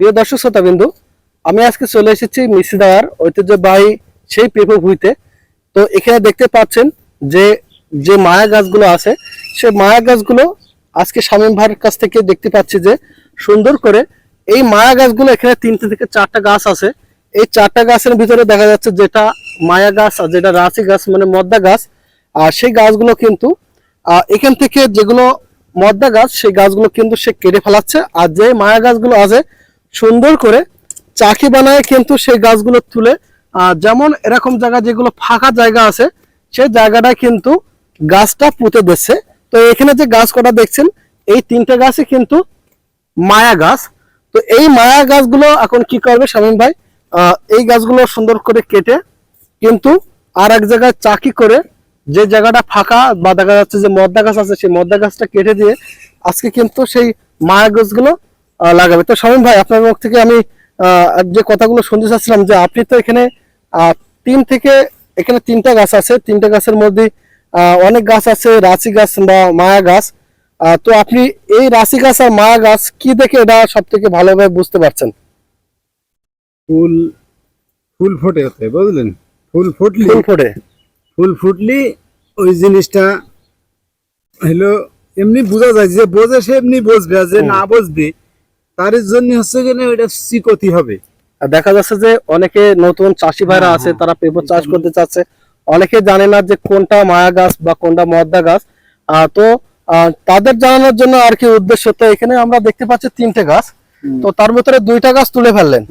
প্রিয় দর্শক শ্রোতা বিন্দু আমি আজকে চলে এসেছি মিসিদার ঐতিহ্যবাহী সেই পেঁপে তো এখানে দেখতে পাচ্ছেন যে যে মায়া গাছগুলো আছে, সে মায়া গাছগুলো আজকে শামীম ভাইয়ের কাছ থেকে দেখতে পাচ্ছি যে, সুন্দর করে এই মায়া গাছগুলো এখানে তিনটে থেকে চারটা গাছ আছে। এই চারটা গাছের ভিতরে দেখা যাচ্ছে যেটা মায়া গাছ আর যেটা রাশি গাছ মানে মদ্দা গাছ। আর সেই গাছগুলো কিন্তু এখান থেকে যেগুলো মদ্দা গাছ, সেই গাছগুলো কিন্তু সে কেটে ফেলাচ্ছে। আর যে মায়া গাছগুলো আছে সুন্দর করে চাকি বানায় কিন্তু সেই গাছগুলো তুলে। যেমন এরকম জায়গা যেগুলো ফাঁকা জায়গা আছে, সেই জায়গাটায় কিন্তু গাছটা পুঁতে দিচ্ছে। তো এখানে যে গাছ কটা দেখছেন, এই তিনটে গাছই কিন্তু মায়া গাছ। তো এই মায়া গাছগুলো এখন কি করবে শামীম ভাই? এই গাছগুলো সুন্দর করে কেটে কিন্তু আর এক জায়গায় চাকি করে যে জায়গাটা ফাঁকা বা দেখা যাচ্ছে যে মদ্দা গাছ আছে, সেই মদ্দা গাছটা কেটে দিয়ে আজকে কিন্তু সেই মায়া গাছগুলো লাগাবে। তো শামীম ভাই আপনার মুখ থেকে আমি যে কথাগুলো শুনতে চাচ্ছিলাম যে আপনি তো এখানে তিন থেকে এখানে তিনটা গাছ আছে। তিনটা গাছের মধ্যে অনেক গাছ আছে রাশি গাছ বা মায়া গাছ। তো আপনি এই রাশি গাছ আর মায়া গাছ কি দেখে এটা সব থেকে ভালোভাবে বুঝতে পারছেন? ফুল ফুল ফোটে হতে বুঝলেন? ফুল ফুটলি। ফুল ফোটে। ফুল ফুটলি ওই জিনিসটা হলো এমনি বোঝা যায় যে বোঝে সে এমনি বুঝবে আর যে না বুঝবে তার জন্য হচ্ছে কিনা ওইটা চিকতি হবে। আর দেখা যাচ্ছে যে অনেকে নতুন চাষি ভাইরা হ্যাঁ, আছে হ্যাঁ। তারা পেঁপে চাষ করতে চাচ্ছে। অনেকে জানে না যে কোনটা মায়া গাছ বা কোনটা মদ্দা গাছ। তো তাদের জানানোর জন্য আর কি উদ্দেশ্য তো এখানে আমরা দেখতে পাচ্ছি তিনটে গাছ। তো তার ভিতরে দুইটা গাছ তুলে ফেললেন।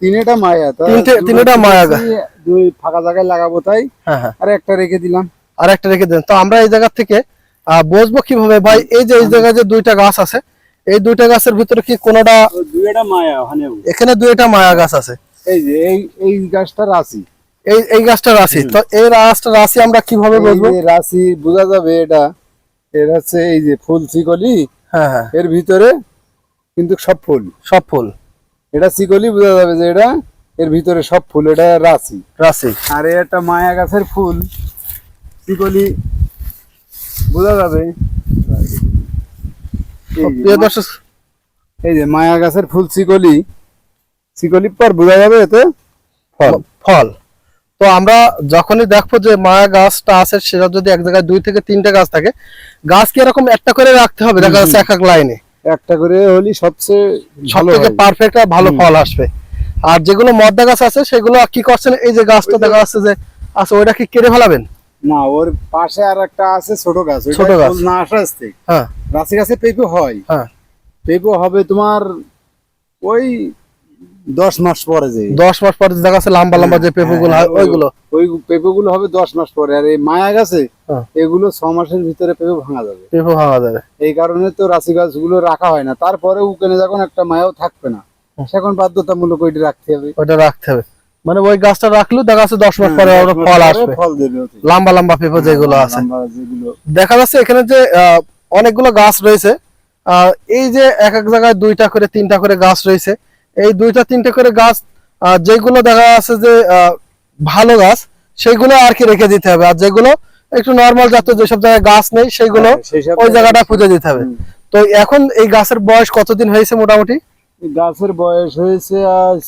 তিনটা মায়া তো তিনটে- তিনটা মায়া গাছ। দুই ফাঁকা জায়গায় লাগাবো তাই। হ্যাঁ হ্যাঁ। আর একটা রেখে দিলাম। আর একটা রেখে দেন তো আমরা এই জায়গা থেকে বুঝব কীভাবে? ভাই এই যে এই জায়গায় যে দুইটা গাছ আছে এই দুইটা গাছের ভিতরে কি কোনোটা দুইটা মায়া ওখানে এখানে দুইটা মায়া গাছ আছে? এই যে এই এই গাছটা রাশি। এই এই গাছটা রাশি। তো এই গাছটা রাশি আমরা কীভাবে বুঝব? রাশি বোঝা যাবে এটা। এর হচ্ছে এই যে ফুল চিকলি হ্যাঁ হ্যাঁ। এর ভিতরে কিন্তু সব ফুল। সব ফুল। এটা চিকলি বোঝা যাবে যে এটা এর ভিতরে সব ফুল। এটা রাশি। রাশি। আর একটা মায়া গাছের ফুল চিকলি বোঝা যাবে। প্রিয় দর্শক এই যে মায়া গাছের ফুল চিকলি চিকলি পর বোঝা যাবে এতে ফল। ফল। তো আমরা যখনই দেখব যে মায়া গাছটা আছে সেটা যদি এক জায়গায় দুই থেকে তিনটা গাছ থাকে গাছ কি এরকম একটা করে রাখতে হবে? দেখা যাচ্ছে এক এক লাইনে। একটা করে হলি সবচেয়ে সব ভালো থেকে পারফেক্ট আর ভালো ফল আসবে। আর যেগুলো মদ্দা গাছ আছে সেগুলো কি করছেন? এই যে গাছটা দেখা যাচ্ছে যে আছে ওইটা কি কেটে ফেলাবেন? না ওর পাশে আর একটা আছে ছোট গাছ ছোট গাছ। না আসা আসতে হ্যাঁ। রাশি হয়। হ্যাঁ। পেঁপে হবে তোমার ওই দশ মাস পরে যে। দশ মাস পরে দেখা যাচ্ছে লম্বা লম্বা যে হয় ওইগুলো। ওই পেঁপে গুলো হবে দশ মাস পরে। আর এই মায়া গাছে হ্যাঁ। এগুলো ছ মাসের ভিতরে পেঁপে ভাঙা যাবে। পেঁপে ভাঙা যাবে। এই কারণে তো রাশি গাছগুলো রাখা হয় না। তারপরে উকেনে যখন একটা মায়াও থাকবে না। সেখন বাধ্যতামূলক ওইটা রাখতে হবে। ওইটা রাখতে হবে। মানে ওই গাছটা রাখলেও দেখা যাচ্ছে দশ মাস পরে হ্যাঁ, মাস ফল আসবে। ফল দেবে লম্বা লম্বা পেঁপে যেগুলো আছে। যেগুলো। দেখা যাচ্ছে এখানে যে আহ, অনেকগুলো গাছ রয়েছে। এই যে এক এক জায়গায় দুইটা করে তিনটা করে গাছ রয়েছে। এই দুইটা তিনটা করে গাছ যেগুলো দেখা যাচ্ছে যে ভালো গাছ সেগুলো আর কি রেখে দিতে হবে। আর যেগুলো একটু নর্মাল জাতীয় যেসব জায়গায় গাছ নেই সেগুলো হ্যাঁ, ওই জায়গাটা পুজো দিতে হবে। তো এখন এই গাছের বয়স কতদিন হয়েছে মোটামুটি? গাছের বয়স হয়েছে আজ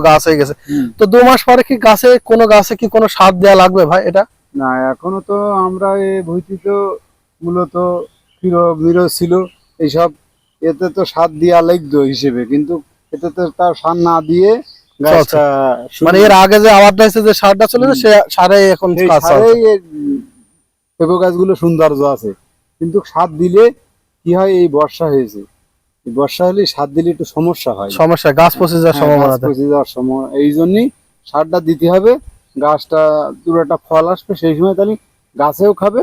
গাছ হয়ে গেছে তো দু মাস পরে কি গাছে কোনো গাছে কি কোনো সার দেওয়া লাগবে ভাই এটা না এখনও তো আমরা হিসেবে কিন্তু এতে তো তার সার না দিয়ে মানে এর আগে যে হয়েছে যে সারটা চলে সে সারে এখন গাছগুলো সৌন্দর্য আছে কিন্তু সার দিলে কি হয় এই বর্ষা হয়েছে বর্ষা হলে সার দিলে একটু সমস্যা হয়। সমস্যা গাছ পচে যাওয়ার সম্ভাবনা পচে যাওয়ার সময় এই জন্যই সারটা দিতে হবে। গাছটা দুটো একটা ফল আসবে সেই সময় তাহলে গাছেও খাবে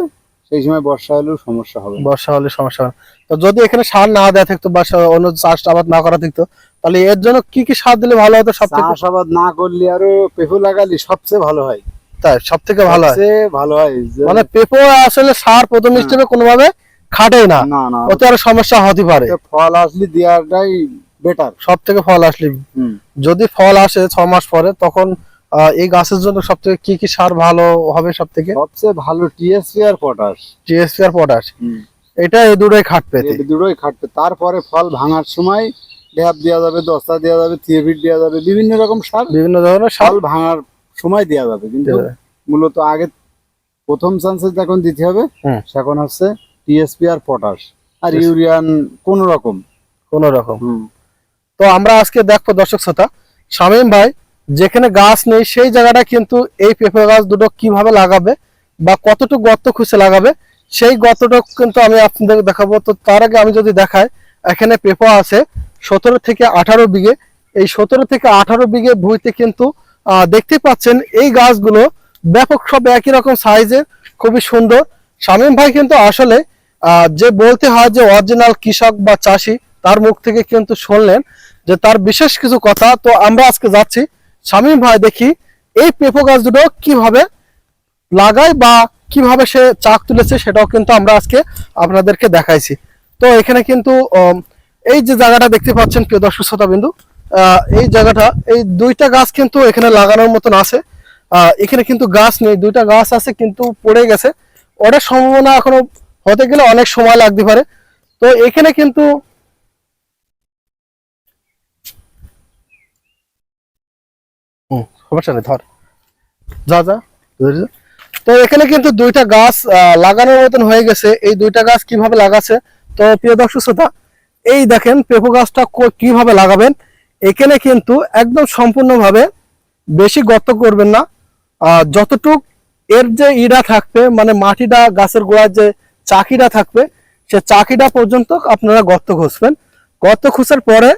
সেই সময় বর্ষা হলেও সমস্যা হবে। বর্ষা হলে সমস্যা না। তো যদি এখানে সার না দেওয়া থাকতো বা অন্য চাষ আবাদ না করা থাকতো তাহলে এর জন্য কি কি সার দিলে ভালো হতো সব থেকে? চাষাবাদ না করলে আরও পেঁপে লাগালে সবচেয়ে ভালো হয়। তাই সব থেকে ভালো হয়। ভালো হয় মানে পেঁপো আসলে সার প্রথম হ্যাঁ। হিসেবে কোনোভাবে খাটেই না। না না। ওতে আরও সমস্যা হতে পারে। ফল আসলে দেওয়াটাই বেটার সব থেকে ফল আসলে যদি ফল আসে ছ মাস পরে তখন এই গাছের জন্য সব থেকে কি কি সার ভালো হবে সব থেকে সবচেয়ে ভালো টিএসপি আর পটাশ জিএসপি আর পটাশ এটা এই দুটোই খাট এই দুটোই খাটবে তারপরে ফল ভাঙার সময় ড্যাপ দেওয়া যাবে দস্তা দেওয়া যাবে থিয়েফিট দেওয়া যাবে বিভিন্ন রকম সার। বিভিন্ন ধরনের সার। ভাঙার সময় দেওয়া যাবে। কিন্তু মূলত আগে প্রথম চান্সে যখন দিতে হবে। সেখন হচ্ছে টিএসপি আর পটাশ আর ইউরিয়ান কোন রকম। কোন রকম। তো আমরা আজকে দেখব দর্শক শ্রোতা শামীম ভাই যেখানে গাছ নেই সেই জায়গাটা কিন্তু এই পেঁপে গাছ দুটো কীভাবে লাগাবে বা কতটুকু গর্ত খুঁজে লাগাবে সেই গর্তটুকু কিন্তু আমি আপনাদের দেখাবো। তো তার আগে আমি যদি দেখাই এখানে পেঁপা আছে সতেরো থেকে আঠারো বিঘে। এই সতেরো থেকে আঠারো বিঘে ভুঁইতে কিন্তু আহ, দেখতেই পাচ্ছেন এই গাছগুলো ব্যাপক সব একই রকম সাইজের খুবই সুন্দর। শামীম ভাই কিন্তু আসলে যে বলতে হয় যে অরিজিনাল কৃষক বা চাষি, তার মুখ থেকে কিন্তু শুনলেন যে তার বিশেষ কিছু কথা। তো আমরা আজকে যাচ্ছি শামীম ভাই দেখি এই পেঁপো গাছ দুটো কীভাবে লাগায় বা কীভাবে সে চাক তুলেছে সেটাও কিন্তু আমরা আজকে আপনাদেরকে দেখাইছি। তো এখানে কিন্তু এই যে জায়গাটা দেখতে পাচ্ছেন প্রিয় দর্শক শ্রোতা বিন্দু এই জায়গাটা, এই দুইটা গাছ কিন্তু এখানে লাগানোর মতন আছে। এখানে কিন্তু গাছ নেই, দুইটা গাছ আছে কিন্তু পড়ে গেছে। ওটার সম্ভাবনা এখনও হতে গেলে অনেক সময় লাগতে পারে। তো এখানে কিন্তু ধর। যা যা তো এখানে কিন্তু দুইটা গাছ লাগানোর মতন হয়ে গেছে। এই দুইটা গাছ কীভাবে লাগাচ্ছে? তো প্রিয় দর্শক শ্রোতা, এই দেখেন পেঁপো গাছটা কীভাবে লাগাবেন? এখানে কিন্তু একদম সম্পূর্ণভাবে বেশি গর্ত করবেন না। যতটুক এর যে ইড়া থাকবে মানে মাটিটা গাছের গোড়ার যে চাকিটা থাকবে। সে চাকিটা পর্যন্ত আপনারা গর্ত খুঁজবেন। গর্ত খুঁজার পরে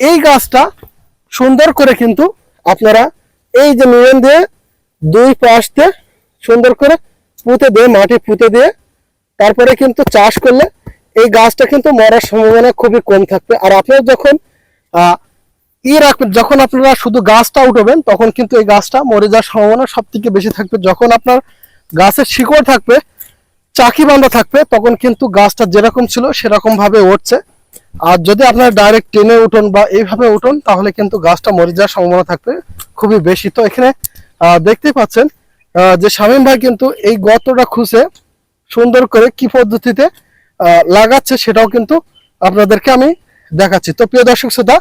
এই গাছটা সুন্দর করে কিন্তু আপনারা এই যে মিলেন দিয়ে দুই পাশ দিয়ে সুন্দর করে পুঁতে দিয়ে, মাটি পুঁতে দিয়ে তারপরে কিন্তু চাষ করলে এই গাছটা কিন্তু মরার সম্ভাবনা খুবই কম থাকবে। আর আপনারা যখন ই রাখবেন যখন আপনারা শুধু গাছটা উঠাবেন, তখন কিন্তু এই গাছটা মরে যাওয়ার সম্ভাবনা সব থেকে বেশি থাকবে। যখন আপনার গাছের শিকড় থাকবে চাকি বাঁধা থাকবে তখন কিন্তু গাছটা যেরকম ছিল সেরকম ভাবে উঠছে। আর যদি আপনারা ডাইরেক্ট টেনে উঠুন বা এইভাবে উঠুন তাহলে কিন্তু গাছটা মরে যাওয়ার সম্ভাবনা থাকবে খুবই বেশি। তো এখানে আহ, দেখতেই পাচ্ছেন যে শামীম ভাই কিন্তু এই গর্তটা খুঁজে সুন্দর করে কি পদ্ধতিতে লাগাচ্ছে সেটাও কিন্তু আপনাদেরকে আমি দেখাচ্ছি। তো প্রিয় দর্শক শ্রোতা